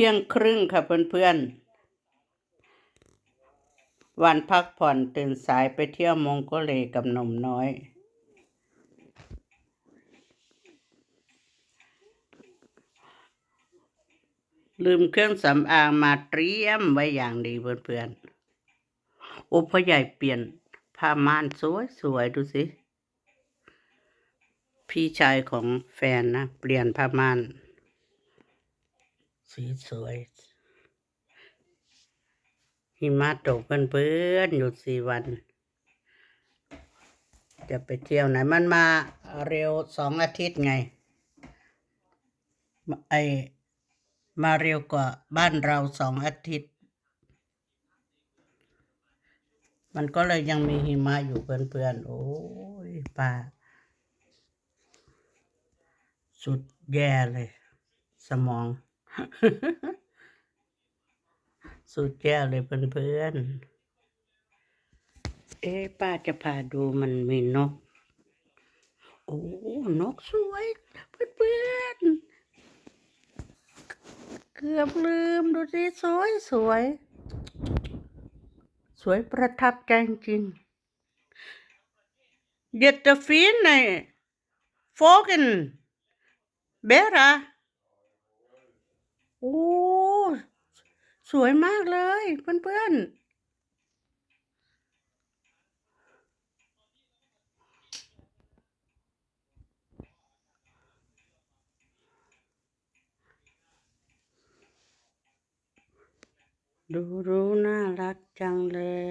ที่ยงครึ่งค่ะเพื่อนๆ วันพักผ่อนตื่นสายไปเที่ยวมองโกเลกับหนุ่มน้อย ลืมเครื่องสำอางมาเตรียมไว้อย่างดีเพื่อนๆ โอ้พ่อใหญ่เปลี่ยนผ้าม่านสวยสวยๆดูสิ พี่ชายของแฟนนะ เปลี่ยนผ้าม่าน สีสวยหิมะตกเพื่อนๆอยู่สี่วัน จะไปเที่ยวไหนมันมาเร็วสองอาทิตย์ไง ไอมาเร็วกว่าบ้านเราสองอาทิตย์ มันก็เลยยังมีหิมะอยู่เพื่อนๆ โอ้ยป่า สุดแย่เลย สมอง สุดแย่เลยเพื่อนๆ เอ๊ะป้าจะพาดูมันมีนก โอ้ นกสวย เพื่อนๆ เกือบลืมดูสิสวยสวย สวยประทับใจจริงเด็ดตะฟีนในโฟกันเบรา โอ้สวยมากเลยเพื่อนๆดูรู้น่ารักจังเลย